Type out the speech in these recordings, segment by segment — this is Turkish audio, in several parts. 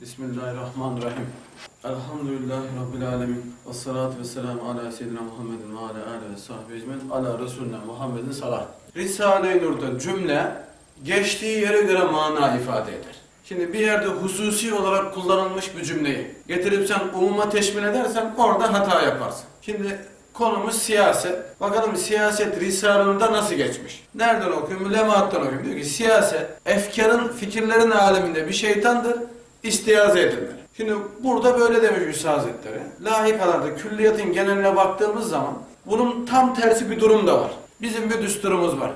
Bismillahirrahmanirrahim. Elhamdülillahi Rabbil alemin. Ve salatu ve selamu ala seyyidina Muhammedin ve ala alihi ve sahbihi ecmen. Ala Resulüne Muhammedin salat. Risale-i Nur'da cümle geçtiği yere göre mana ifade eder. Şimdi bir yerde hususi olarak kullanılmış bir cümleyi getirip sen umuma teşmil edersen orada hata yaparsın. Şimdi konumuz siyaset. Bakalım siyaset Risale-i Nur'da nasıl geçmiş? Nereden okuyayım? Lemaattan okuyayım. Diyor ki siyaset, efkarın, fikirlerin aleminde bir şeytandır istiaze edinler. Şimdi burada böyle demiş Üstad Hazretleri. Lahikalarda külliyatın geneline baktığımız zaman bunun tam tersi bir durum da var. Bizim bir düsturumuz var.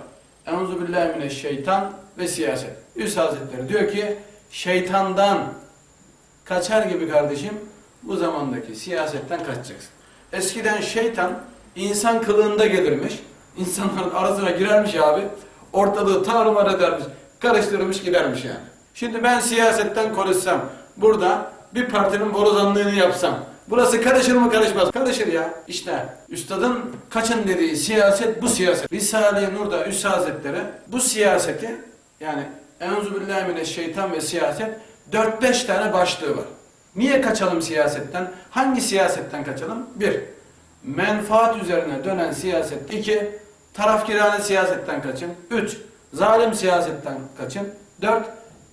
Euzubillahimineşşeytan ve siyaset. Üstad Hazretleri diyor ki şeytandan kaçar gibi kardeşim bu zamandaki siyasetten kaçacaksın. Eskiden şeytan insan kılığında gelirmiş. İnsanların arasına girermiş abi. Ortalığı tarumar edermiş. Karıştırmış gidermiş yani. Şimdi ben siyasetten konuşsam, burada bir partinin borazanlığını yapsam, burası karışır mı karışmaz? Karışır ya. İşte üstadın kaçın dediği siyaset bu siyaset. Risale-i Nur'da Üstad Hazretleri bu siyaseti yani Euzubillahimineşşeytan ve siyaset 4-5 tane başlığı var. Niye kaçalım siyasetten? Hangi siyasetten kaçalım? Bir, menfaat üzerine dönen siyaset. İki, tarafkirane siyasetten kaçın. Üç, zalim siyasetten kaçın. Dört,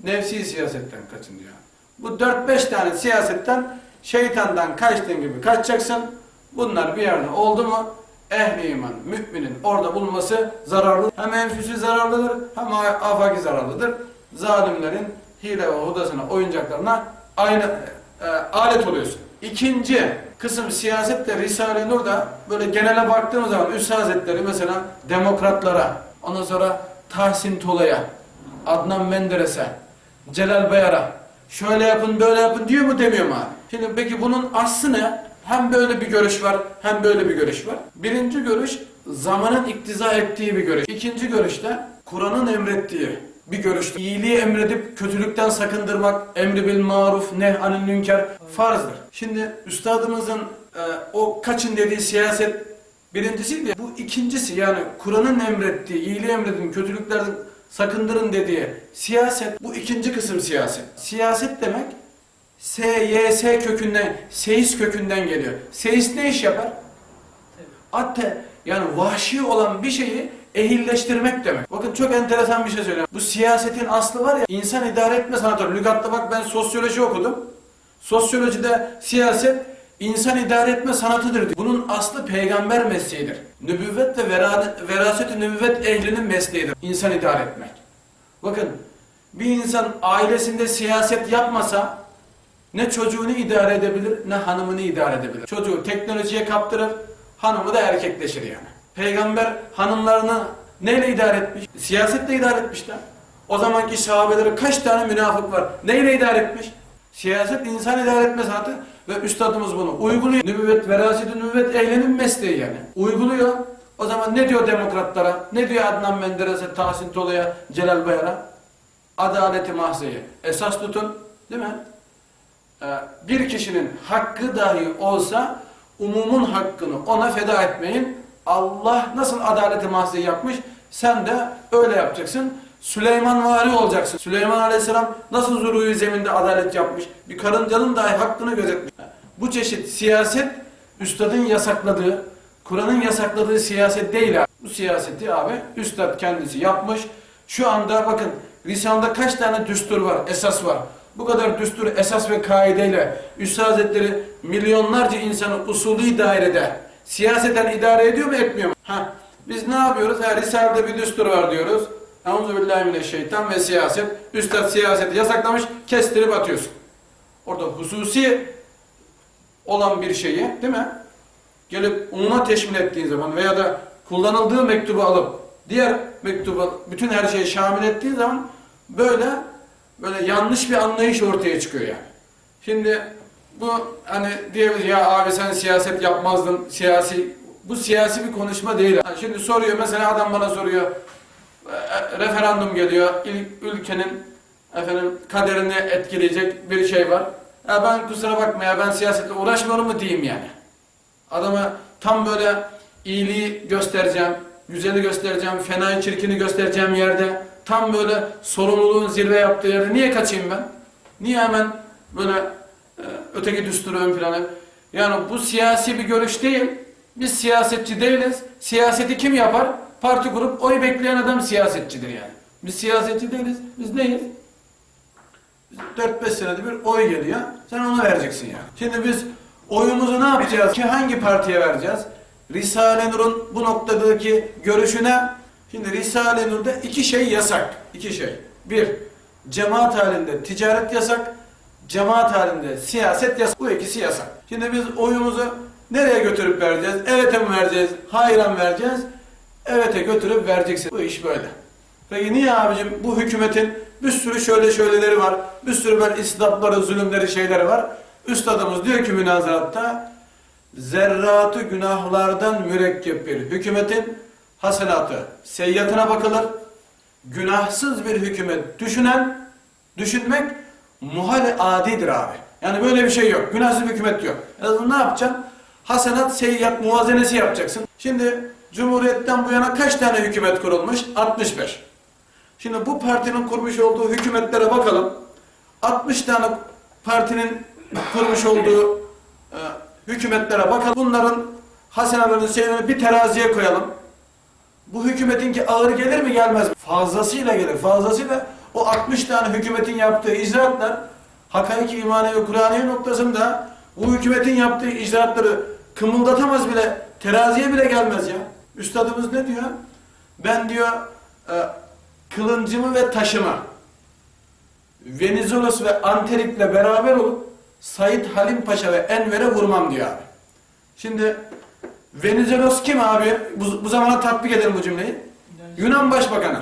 nefsi siyasetten kaçın diyor. Bu 4-5 tane siyasetten şeytandan kaçtığın gibi kaçacaksın. Bunlar bir yerde oldu mu ehli iman, müminin orada bulunması zararlı. Hem enfüsü zararlıdır hem afaki zararlıdır. Zalimlerin hile ve hudasına, oyuncaklarına aynı e, alet oluyorsun. İkinci kısım siyasette Risale-i Nur'da böyle genele baktığımız zaman Üstad Hazretleri mesela demokratlara, ondan sonra Tahsin Tola'ya, Adnan Menderes'e, Celal Bayar'a şöyle yapın böyle yapın diyor mu demiyor mu abi? Şimdi peki bunun aslı ne? Hem böyle bir görüş var hem böyle bir görüş var. Birinci görüş zamanın iktiza ettiği bir görüş. İkinci görüşte Kur'an'ın emrettiği bir görüş. İyiliği emredip kötülükten sakındırmak, emri bil maruf, neh anil münker farzdır. Şimdi üstadımızın e, o kaçın dediği siyaset birincisiydi. Bu ikincisi yani Kur'an'ın emrettiği, iyiliği emredin, kötülüklerden sakındırın dediği siyaset bu ikinci kısım siyaset. Siyaset demek SYS kökünden, seis kökünden geliyor. Seis ne iş yapar? Atte yani vahşi olan bir şeyi ehilleştirmek demek. Bakın çok enteresan bir şey söylüyorum. Bu siyasetin aslı var ya insan idare etme sanatı. Lügatta bak ben sosyoloji okudum. Sosyolojide siyaset insan idare etme sanatıdır. Bunun aslı peygamber mesleğidir. Nübüvvet ve vera, veraset-i nübüvvet ehlinin mesleğidir. İnsan idare etmek. Bakın bir insan ailesinde siyaset yapmasa ne çocuğunu idare edebilir ne hanımını idare edebilir. Çocuğu teknolojiye kaptırır, hanımı da erkekleşir yani. Peygamber hanımlarını neyle idare etmiş? Siyasetle idare etmişler. O zamanki sahabeleri kaç tane münafık var? Neyle idare etmiş? Siyaset insan idare etme sanatı ve üstadımız bunu uyguluyor. Nübüvvet, veraset-i nübüvvet ehlinin mesleği yani. Uyguluyor. O zaman ne diyor demokratlara? Ne diyor Adnan Menderes'e, Tahsin Tola'ya, Celal Bayar'a? Adaleti mahzeyi esas tutun. Değil mi? Ee, bir kişinin hakkı dahi olsa umumun hakkını ona feda etmeyin. Allah nasıl adaleti mahzeyi yapmış sen de öyle yapacaksın. Süleyman vari olacaksın. Süleyman Aleyhisselam nasıl zuruyu zeminde adalet yapmış. Bir karıncanın dahi hakkını gözetmiş. Bu çeşit siyaset üstadın yasakladığı, Kur'an'ın yasakladığı siyaset değil abi. Bu siyaseti abi üstad kendisi yapmış. Şu anda bakın Risale'de kaç tane düstur var, esas var. Bu kadar düstur, esas ve kaideyle Üstad Hazretleri milyonlarca insanı usulü dairede siyaseten idare ediyor mu etmiyor mu? Ha, biz ne yapıyoruz? Ha, Risale'de bir düstur var diyoruz. Euzubillahimineşşeytan ve siyaset. Üstad siyaseti yasaklamış, kestirip atıyorsun. Orada hususi olan bir şeyi değil mi? Gelip umuma teşmil ettiğin zaman veya da kullanıldığı mektubu alıp diğer mektubu bütün her şeyi şamil ettiğin zaman böyle böyle yanlış bir anlayış ortaya çıkıyor yani. Şimdi bu hani diyebiliriz ya abi sen siyaset yapmazdın siyasi bu siyasi bir konuşma değil. Şimdi soruyor mesela adam bana soruyor referandum geliyor ülkenin efendim kaderini etkileyecek bir şey var. Ya ben kusura bakma ya ben siyasetle uğraşmıyorum mu diyeyim yani. Adama tam böyle iyiliği göstereceğim, güzeli göstereceğim, fenayı çirkini göstereceğim yerde, tam böyle sorumluluğun zirve yaptığı yerde niye kaçayım ben? Niye hemen Böyle e, öteki düsturu ön plana. Yani bu siyasi bir görüş değil. Biz siyasetçi değiliz. Siyaseti kim yapar? Parti kurup oy bekleyen adam siyasetçidir yani. Biz siyasetçi değiliz. Biz neyiz? 4-5 senede bir oy geliyor. Sen onu vereceksin yani. Şimdi biz oyumuzu ne yapacağız ki hangi partiye vereceğiz? Risale Nur'un bu noktadaki görüşüne şimdi Risale Nur'da iki şey yasak. İki şey. Bir, cemaat halinde ticaret yasak. Cemaat halinde siyaset yasak. Bu ikisi yasak. Şimdi biz oyumuzu nereye götürüp vereceğiz? Evet'e mi vereceğiz? Hayır'a mı vereceğiz? Evet'e götürüp vereceksin. Bu iş böyle. Peki niye abicim bu hükümetin bir sürü şöyle şöyleleri var, bir sürü böyle istidapları, zulümleri, şeyleri var. Üstadımız diyor ki münazaratta, zerratı günahlardan mürekkep bir hükümetin hasenatı, seyyatına bakılır. Günahsız bir hükümet düşünen, düşünmek muhal adidir abi. Yani böyle bir şey yok. Günahsız bir hükümet yok. En ne yapacaksın? Hasenat, seyyat muvazenesi yapacaksın. Şimdi Cumhuriyet'ten bu yana kaç tane hükümet kurulmuş? 65. Şimdi bu partinin kurmuş olduğu hükümetlere bakalım. 60 tane partinin kurmuş olduğu e, hükümetlere bakalım. Bunların hasenelerini, şeylerini bir teraziye koyalım. Bu hükümetinki ağır gelir mi gelmez mi? Fazlasıyla gelir. Fazlasıyla o 60 tane hükümetin yaptığı icraatlar hakaiki imani ve Kur'aniye noktasında bu hükümetin yaptığı icraatları kımıldatamaz bile, teraziye bile gelmez ya. Üstadımız ne diyor? Ben diyor e, kılıncımı ve taşımı Venizelos ve Anterik'le beraber olup Said Halim Paşa ve Enver'e vurmam diyor abi. Şimdi Venizelos kim abi? Bu, bu zamana tatbik edelim bu cümleyi. Yunan Başbakanı.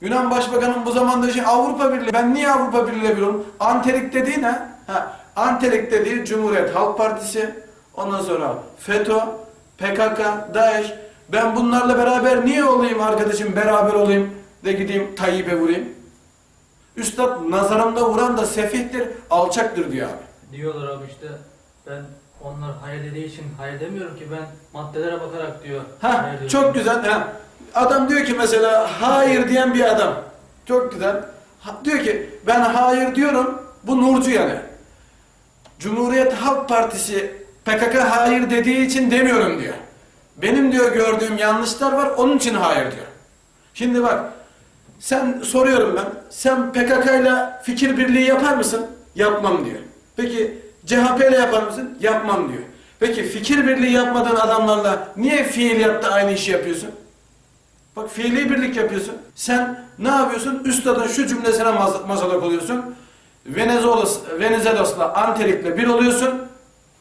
Yunan Başbakanı'nın bu zamanda şey Avrupa Birliği. Ben niye Avrupa Birliği'yle bir? Anterik dediği ne? Ha, Anterik dediği Cumhuriyet Halk Partisi. Ondan sonra FETÖ, PKK, DAEŞ. Ben bunlarla beraber niye olayım arkadaşım? Beraber olayım de gideyim Tayyip'e vurayım. Üstad nazarımda vuran da sefihtir, alçaktır diyor abi. Diyorlar abi işte ben onlar hayır dediği için hayır demiyorum ki ben maddelere bakarak diyor. Ha çok güzel. Ha. Adam diyor ki mesela hayır diyen bir adam. Çok güzel. Ha, diyor ki ben hayır diyorum. Bu nurcu yani. Cumhuriyet Halk Partisi PKK hayır dediği için demiyorum diyor. Benim diyor gördüğüm yanlışlar var onun için hayır diyor. Şimdi bak sen soruyorum ben. Sen PKK ile fikir birliği yapar mısın? Yapmam diyor. Peki CHP ile yapar mısın? Yapmam diyor. Peki fikir birliği yapmadığın adamlarla niye fiiliyatta aynı işi yapıyorsun? Bak fiili birlik yapıyorsun. Sen ne yapıyorsun? Üstadın şu cümlesine maz- mazalak oluyorsun. Venezuelos, Venizelos'la Anterik'le bir oluyorsun.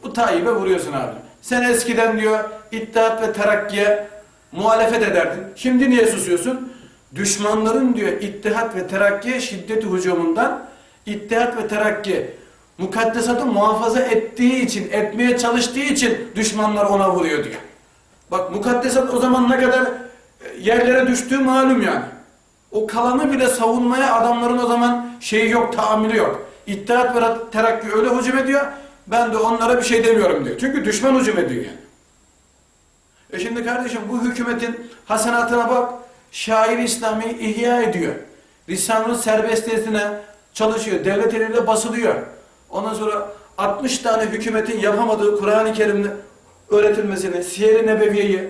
Bu Tayyip'e vuruyorsun abi. Sen eskiden diyor İttihat ve Terakki'ye muhalefet ederdin. Şimdi niye susuyorsun? Düşmanların diyor İttihat ve Terakki'ye şiddeti hücumundan İttihat ve Terakki mukaddesatı muhafaza ettiği için, etmeye çalıştığı için düşmanlar ona vuruyor diyor. Bak mukaddesat o zaman ne kadar e, yerlere düştüğü malum yani. O kalanı bile savunmaya adamların o zaman şeyi yok, tahammülü yok. İttihat ve Terakki öyle hücum ediyor, ben de onlara bir şey demiyorum diyor. Çünkü düşman hücum ediyor yani. E şimdi kardeşim bu hükümetin hasenatına bak. Şair İslami ihya ediyor. Risale'nin serbestiyetine çalışıyor. Devlet eliyle basılıyor. Ondan sonra 60 tane hükümetin yapamadığı Kur'an-ı Kerim'de öğretilmesini, Siyer-i Nebeviye'yi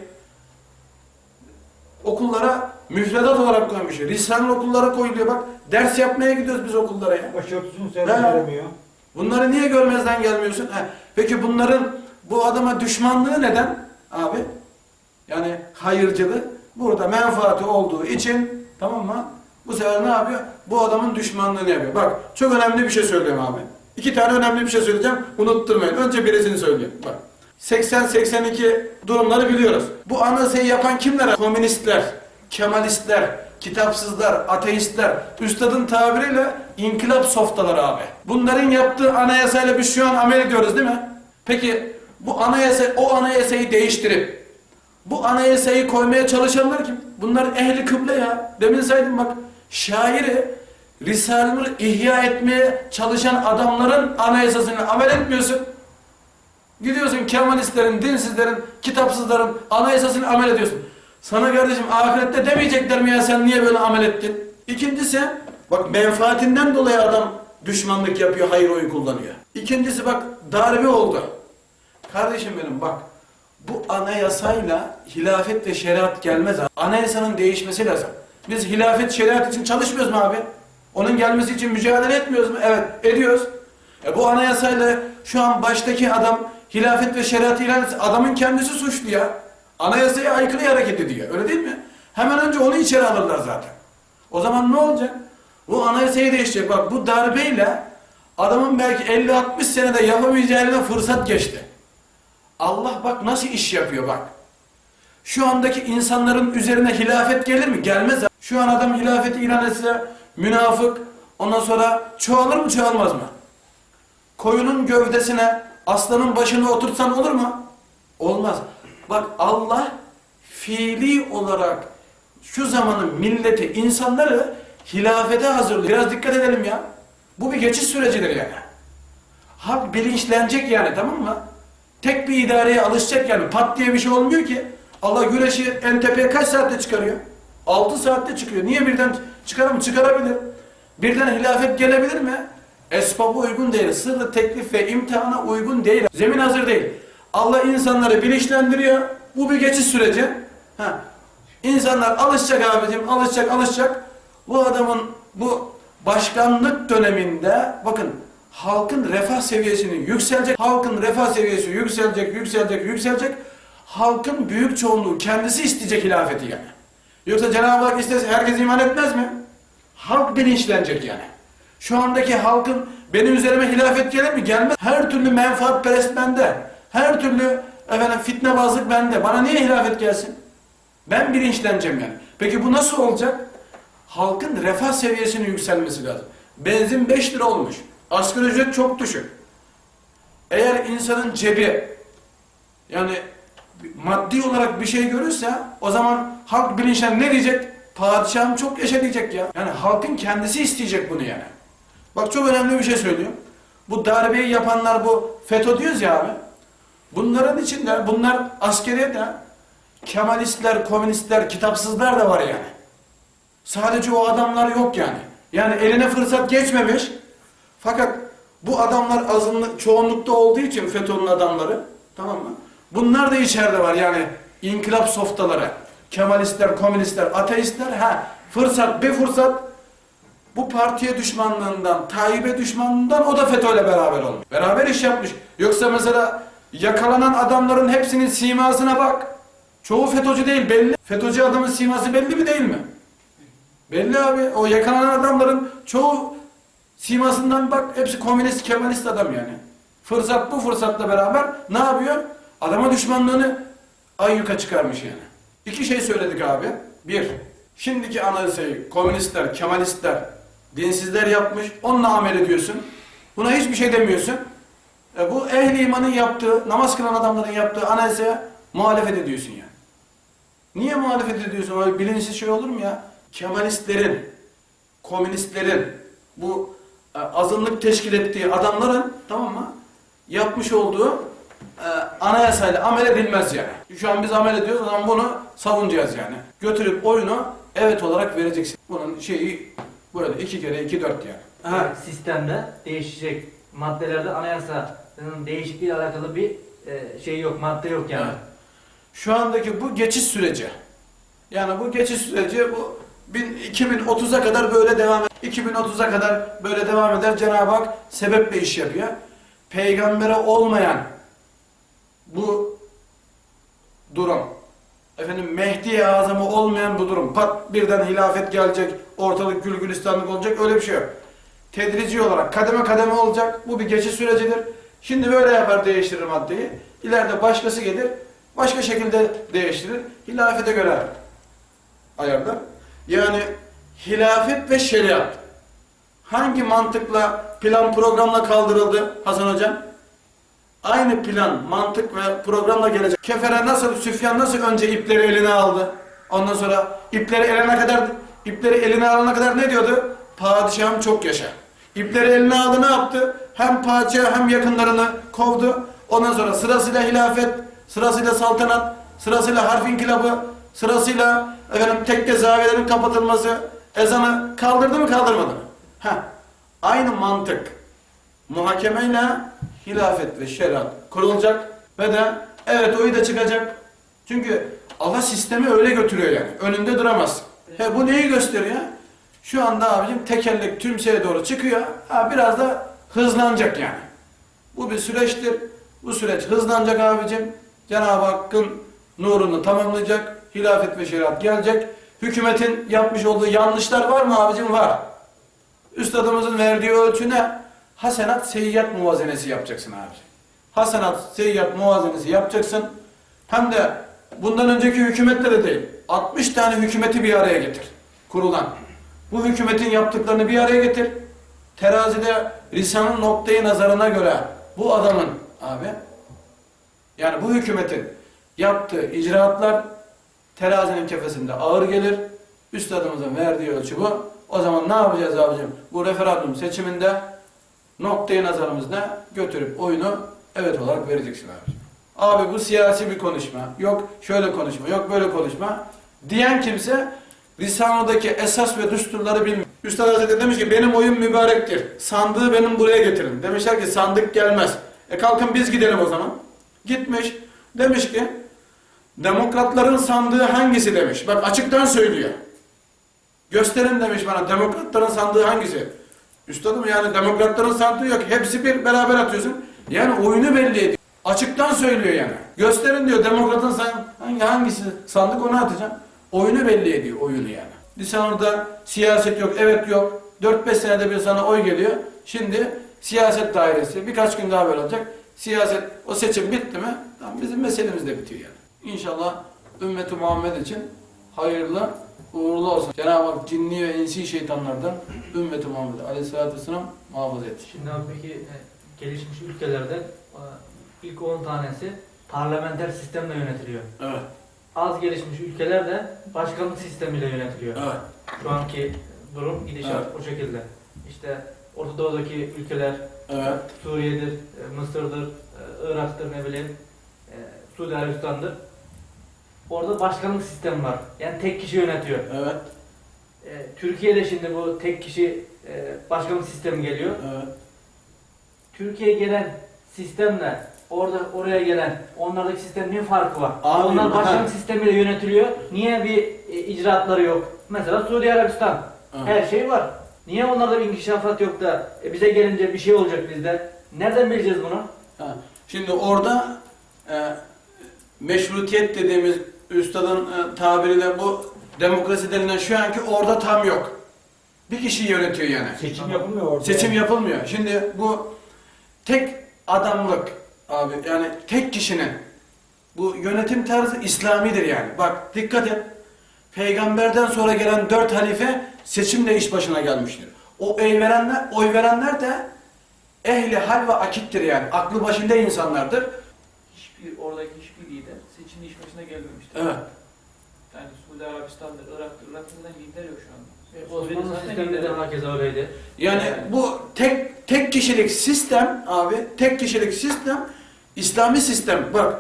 okullara müfredat olarak koymuş. Risale'nin okullara koyuluyor bak. Ders yapmaya gidiyoruz biz okullara ya. Başörtüsünü Ha. seyredilemiyor. Bunları niye görmezden gelmiyorsun? Ha, Peki bunların bu adama düşmanlığı neden abi? Yani hayırcılığı burada menfaati olduğu için tamam mı? Bu sefer ne yapıyor? Bu adamın düşmanlığını yapıyor. Bak çok önemli bir şey söylüyorum abi. İki tane önemli bir şey söyleyeceğim. Unutturmayın. Önce birisini söyleyeyim. Bak. 80-82 durumları biliyoruz. Bu anayasayı yapan kimler? Komünistler, Kemalistler, kitapsızlar, ateistler, üstadın tabiriyle inkılap softaları abi. Bunların yaptığı anayasayla biz şu an amel ediyoruz değil mi? Peki bu anayasa, o anayasayı değiştirip bu anayasayı koymaya çalışanlar kim? Bunlar ehli kıble ya. Demin saydım bak. Şairi Risale-i ihya etmeye çalışan adamların anayasasını amel etmiyorsun. Gidiyorsun Kemalistlerin, dinsizlerin, kitapsızların anayasasını amel ediyorsun. Sana kardeşim ahirette demeyecekler mi ya sen niye böyle amel ettin? İkincisi bak menfaatinden dolayı adam düşmanlık yapıyor, hayır oyu kullanıyor. İkincisi bak darbe oldu. Kardeşim benim bak bu anayasayla hilafet ve şeriat gelmez. Anayasanın değişmesi lazım. Biz hilafet şeriat için çalışmıyoruz mu abi? Onun gelmesi için mücadele etmiyoruz mu? Evet ediyoruz. E bu anayasayla şu an baştaki adam hilafet ve şeriatı ilan etse adamın kendisi suçlu ya. Anayasaya aykırı hareket ediyor. Öyle değil mi? Hemen önce onu içeri alırlar zaten. O zaman ne olacak? Bu anayasayı değişecek. Bak bu darbeyle adamın belki 50-60 senede yapamayacağına fırsat geçti. Allah bak nasıl iş yapıyor bak. Şu andaki insanların üzerine hilafet gelir mi? Gelmez. Şu an adam hilafeti ilan etse münafık ondan sonra çoğalır mı çoğalmaz mı? Koyunun gövdesine aslanın başını oturtsan olur mu? Olmaz. Bak Allah fiili olarak şu zamanın milleti, insanları hilafete hazırlıyor. Biraz dikkat edelim ya. Bu bir geçiş sürecidir yani. Halk bilinçlenecek yani tamam mı? Tek bir idareye alışacak yani. Pat diye bir şey olmuyor ki. Allah güneşi en kaç saatte çıkarıyor? 6 saatte çıkıyor. Niye birden çıkarır mı? Çıkarabilir. Birden hilafet gelebilir mi? Esbabı uygun değil. Sırrı teklif ve imtihana uygun değil. Zemin hazır değil. Allah insanları bilinçlendiriyor. Bu bir geçiş süreci. Ha. İnsanlar alışacak abicim, alışacak, alışacak. Bu adamın bu başkanlık döneminde bakın halkın refah seviyesini yükselecek. Halkın refah seviyesi yükselecek, yükselecek, yükselecek. Halkın büyük çoğunluğu kendisi isteyecek hilafeti yani. Yoksa Cenab-ı Hak istese herkes iman etmez mi? Halk bilinçlenecek yani. Şu andaki halkın benim üzerime hilafet gelir mi? Gelmez. Her türlü menfaat perest bende. Her türlü efendim fitnebazlık bende. Bana niye hilafet gelsin? Ben bilinçleneceğim yani. Peki bu nasıl olacak? Halkın refah seviyesinin yükselmesi lazım. Benzin 5 lira olmuş. Asgari ücret çok düşük. Eğer insanın cebi yani maddi olarak bir şey görürse o zaman halk bilinçlen ne diyecek? Padişahım çok yaşa diyecek ya. Yani halkın kendisi isteyecek bunu yani. Bak çok önemli bir şey söylüyorum. Bu darbeyi yapanlar bu FETÖ diyoruz ya abi. Bunların içinde bunlar askeriye de Kemalistler, komünistler, kitapsızlar da var yani. Sadece o adamlar yok yani. Yani eline fırsat geçmemiş. Fakat bu adamlar azınlık, çoğunlukta olduğu için FETÖ'nün adamları, tamam mı? Bunlar da içeride var yani inkılap softaları. Kemalistler, komünistler, ateistler, ha fırsat, bir fırsat bu partiye düşmanlığından, Tayyip'e düşmanlığından o da FETÖ'yle beraber olmuş. Beraber iş yapmış. Yoksa mesela yakalanan adamların hepsinin simasına bak. Çoğu FETÖ'cü değil belli. FETÖ'cü adamın siması belli mi değil mi? Belli abi. O yakalanan adamların çoğu simasından bak hepsi komünist, kemalist adam yani. Fırsat bu fırsatla beraber ne yapıyor? Adama düşmanlığını ayyuka çıkarmış yani. İki şey söyledik abi. Bir, şimdiki anayasayı komünistler, kemalistler, dinsizler yapmış. Onunla amel ediyorsun. Buna hiçbir şey demiyorsun. E bu ehli imanın yaptığı, namaz kılan adamların yaptığı anayasaya muhalefet ediyorsun yani. Niye muhalefet ediyorsun? Öyle bilinçsiz şey olur mu ya? Kemalistlerin, komünistlerin, bu e, azınlık teşkil ettiği adamların tamam mı? Yapmış olduğu e, anayasayla amel edilmez yani. Şu an biz amel ediyoruz ama bunu savunacağız yani. Götürüp oyunu evet olarak vereceksin. Bunun şeyi burada iki kere iki dört yani. Ha. Sistemde değişecek maddelerde anayasanın değişikliğiyle alakalı bir e, şey yok, madde yok yani. Evet. Şu andaki bu geçiş süreci. Yani bu geçiş süreci bu bin- 2030'a kadar böyle devam eder. 2030'a kadar böyle devam eder. Cenab-ı Hak sebeple iş yapıyor. Peygambere olmayan bu durum. Efendim Mehdi azamı olmayan bu durum. Pat birden hilafet gelecek, ortalık gül gülistanlık olacak öyle bir şey yok. Tedrici olarak kademe kademe olacak. Bu bir geçiş sürecidir. Şimdi böyle yapar değiştirir maddeyi. İleride başkası gelir, başka şekilde değiştirir. Hilafete göre ayarlar. Yani hilafet ve şeriat hangi mantıkla, plan programla kaldırıldı Hasan Hocam? Aynı plan, mantık ve programla gelecek. Kefere nasıl, Süfyan nasıl önce ipleri eline aldı? Ondan sonra ipleri eline kadar, ipleri eline alana kadar ne diyordu? Padişahım çok yaşa. İpleri eline aldı ne yaptı? Hem padişah hem yakınlarını kovdu. Ondan sonra sırasıyla hilafet, sırasıyla saltanat, sırasıyla harf inkılabı, sırasıyla efendim tekke zaviyelerin kapatılması, ezanı kaldırdı mı kaldırmadı mı? Heh. Aynı mantık muhakemeyle hilafet ve şeriat kurulacak ve de evet oyu da çıkacak. Çünkü Allah sistemi öyle götürüyor yani. Önünde duramaz. He, bu neyi gösteriyor? Şu anda abicim tekerlek tümseye doğru çıkıyor. Ha, biraz da hızlanacak yani. Bu bir süreçtir. Bu süreç hızlanacak abicim. Cenab-ı Hakk'ın nurunu tamamlayacak. Hilafet ve şeriat gelecek. Hükümetin yapmış olduğu yanlışlar var mı abicim? Var. Üstadımızın verdiği ölçüne hasenat seyyiat muvazenesi yapacaksın abi. Hasenat seyyiat muvazenesi yapacaksın. Hem de bundan önceki hükümetle de değil. 60 tane hükümeti bir araya getir. Kurulan. Bu hükümetin yaptıklarını bir araya getir. Terazide Risale'nin noktayı nazarına göre bu adamın abi yani bu hükümetin yaptığı icraatlar terazinin kefesinde ağır gelir. Üstadımızın verdiği ölçü bu. O zaman ne yapacağız abicim? Bu referandum seçiminde noktayı nazarımızda götürüp oyunu evet olarak vereceksin abi. Abi bu siyasi bir konuşma. Yok şöyle konuşma, yok böyle konuşma. Diyen kimse Risale'deki esas ve düsturları bilmiyor. Üstad Hazretleri demiş ki benim oyun mübarektir. Sandığı benim buraya getirin. Demişler ki sandık gelmez. E kalkın biz gidelim o zaman. Gitmiş. Demiş ki demokratların sandığı hangisi demiş. Bak açıktan söylüyor. Gösterin demiş bana demokratların sandığı hangisi? Üstadım yani demokratların sandığı yok. Hepsi bir beraber atıyorsun. Yani oyunu belli ediyor. Açıktan söylüyor yani. Gösterin diyor demokratın san- hangi hangisi sandık onu atacağım. Oyunu belli ediyor oyunu yani. Lisanında siyaset yok, evet yok. 4-5 senede bir sana oy geliyor. Şimdi siyaset dairesi birkaç gün daha böyle olacak. Siyaset o seçim bitti mi? Tamam bizim meselemiz de bitiyor yani. İnşallah ümmeti Muhammed için hayırlı uğurlu olsun. Cenab-ı Hak cinni ve insi şeytanlardan ümmeti Muhammed aleyhissalatü vesselam muhafaza etsin. Şimdi abi peki e, gelişmiş ülkelerde e, ilk 10 tanesi parlamenter sistemle yönetiliyor. Evet, Az gelişmiş ülkelerde başkanlık sistemiyle yönetiliyor. evet, Şu anki durum gidişat Evet. o şekilde. İşte Orta Doğu'daki ülkeler evet, Suriye'dir, e, Mısır'dır, e, Irak'tır ne bileyim, e, Suudi Arabistan'dır. Orada başkanlık sistemi var. Yani tek kişi yönetiyor. evet, Türkiye'de şimdi bu tek kişi başkanlık sistemi geliyor. evet. Türkiye'ye gelen sistemle orada oraya gelen onlardaki sistem ne farkı var? Abi, Onlar başkanlık ha. sistemiyle yönetiliyor. Niye bir e, icraatları yok? Mesela Suudi Arabistan. Evet. Her şey var. Niye onlarda bir inkişafat yok da e, bize gelince bir şey olacak bizde? Nereden bileceğiz bunu? Ha, Şimdi orada e, meşrutiyet dediğimiz üstadın e, tabiriyle bu demokrasi denilen şu anki orada tam yok. Bir kişi yönetiyor yani. Seçim yapılmıyor orada. Seçim yapılmıyor. Şimdi bu tek adamlık abi yani tek kişinin bu yönetim tarzı İslamidir yani. Bak dikkat et. Peygamberden sonra gelen dört halife seçimle iş başına gelmiştir. O oy verenler, oy verenler de ehli hal ve akittir yani. Aklı başında insanlardır. hiçbir oradaki hiçbir lider seçimde iş başına gelmemiştir. Evet. Yani Suudi Arabistan'dır, Irak'tır, Irak'ta zaten lider yok şu anda. Osmanlı sisteminde de herkes öyleydi. Yani bu tek tek kişilik sistem abi, tek kişilik sistem İslami sistem. Bak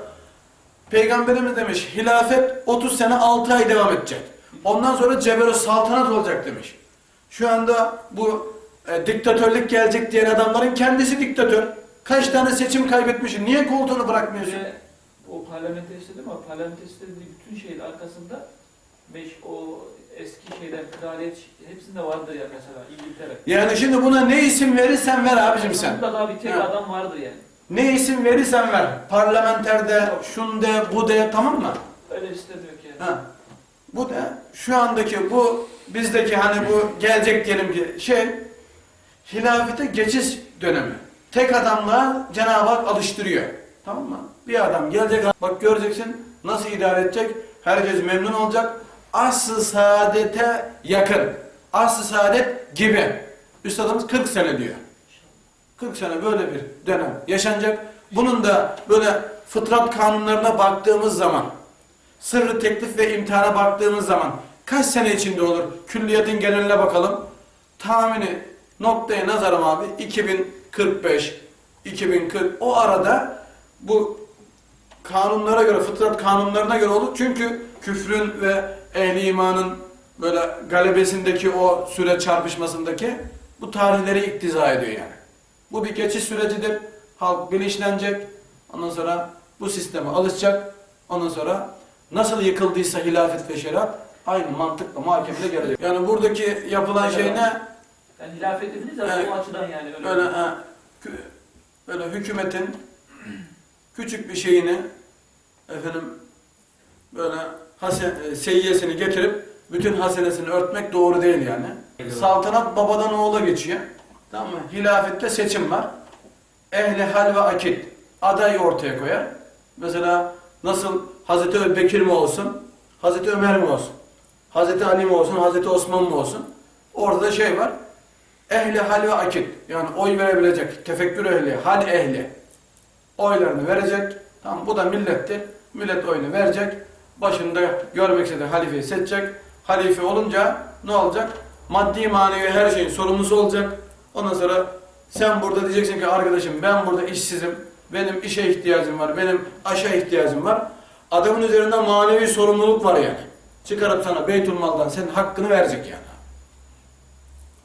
Peygamberimiz demiş hilafet 30 sene 6 ay devam edecek. Ondan sonra Cebel saltanat olacak demiş. Şu anda bu e, diktatörlük gelecek diyen adamların kendisi diktatör. Kaç tane seçim kaybetmiş. Niye koltuğunu bırakmıyorsun? de o parlamenterist dedim ama parlamenteristlerin de bütün şeyin arkasında meş, o eski şeyler, kraliyet hepsinde vardır ya mesela İngiltere. Yani şimdi buna ne isim verirsen ver abicim sen. Mutlaka bir tek adam vardır yani. Ne isim verirsen ver. Parlamenterde, şun de, bu de tamam mı? Öyle yok yani. Ha. Bu da şu andaki bu bizdeki hani bu gelecek diyelim ki şey hilafete geçiş dönemi. Tek adamla Cenab-ı Hak alıştırıyor. Tamam mı? Bir adam gelecek bak göreceksin nasıl idare edecek. Herkes memnun olacak. Aslı saadete yakın. Aslı saadet gibi. Üstadımız 40 sene diyor. 40 sene böyle bir dönem yaşanacak. Bunun da böyle fıtrat kanunlarına baktığımız zaman sırrı teklif ve imtihana baktığımız zaman kaç sene içinde olur? Külliyatın geneline bakalım. Tahmini noktaya nazarım abi 2045, 2040 o arada bu kanunlara göre, fıtrat kanunlarına göre olur. Çünkü küfrün ve ehli imanın böyle galebesindeki o süre çarpışmasındaki bu tarihleri iktiza ediyor yani. Bu bir geçiş sürecidir. Halk bilinçlenecek. Ondan sonra bu sisteme alışacak. Ondan sonra nasıl yıkıldıysa hilafet ve şeriat aynı mantıkla muhakemede gelecek. Yani buradaki yapılan şey ne? Yani hilafet dediniz ya Evet. o açıdan yani öyle. Öyle, öyle hükümetin küçük bir şeyini efendim böyle hasen, e, seyyesini getirip bütün hasenesini örtmek doğru değil yani. Saltanat babadan oğula geçiyor. Tamam mı? Hilafette seçim var. Ehli hal ve akit aday ortaya koyar. Mesela nasıl Hazreti Bekir mi olsun, Hazreti Ömer mi olsun, Hazreti Ali mi olsun, Hazreti Osman mı olsun? Orada şey var. Ehli hal ve akit. Yani oy verebilecek. Tefekkür ehli, hal ehli. Oylarını verecek. Tamam bu da millettir. Millet oyunu verecek. Başında görmek istediği halifeyi seçecek. Halife olunca ne olacak? Maddi manevi her şeyin sorumlusu olacak. Ondan sonra sen burada diyeceksin ki arkadaşım ben burada işsizim. Benim işe ihtiyacım var. Benim aşa ihtiyacım var. Adamın üzerinde manevi sorumluluk var yani. Çıkarıp sana Beytülmal'dan senin hakkını verecek yani.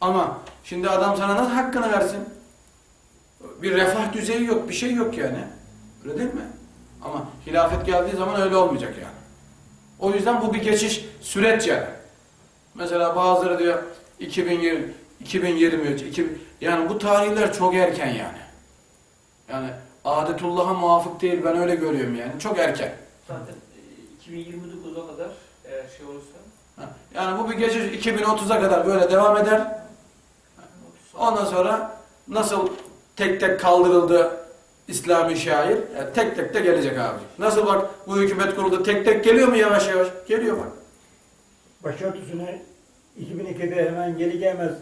Ama şimdi adam sana nasıl hakkını versin? Bir refah düzeyi yok, bir şey yok yani. Öyle değil mi? Ama hilafet geldiği zaman öyle olmayacak yani. O yüzden bu bir geçiş süreç yani. Mesela bazıları diyor 2020, 2023, 2000, yani bu tarihler çok erken yani. Yani adetullah'a muvafık değil ben öyle görüyorum yani. Çok erken. Zaten e, 2029'a kadar eğer şey olursa Ha, Yani bu bir geçiş 2030'a kadar böyle devam eder. Ondan sonra nasıl tek tek kaldırıldı İslami şair, yani tek tek de gelecek abi. Nasıl bak bu hükümet kuruldu tek tek geliyor mu yavaş yavaş? Geliyor bak. başörtüsüne 2002'de hemen geri gelmez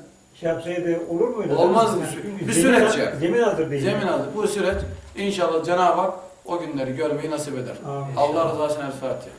şey yapsaydı olur muydu? Olmaz çünkü bir süreç yani. Zemin hazır değil. Zemin aldı. Bu süreç inşallah Cenab-ı Hak o günleri görmeyi nasip eder. Amin. Allah rızası için El Fatiha.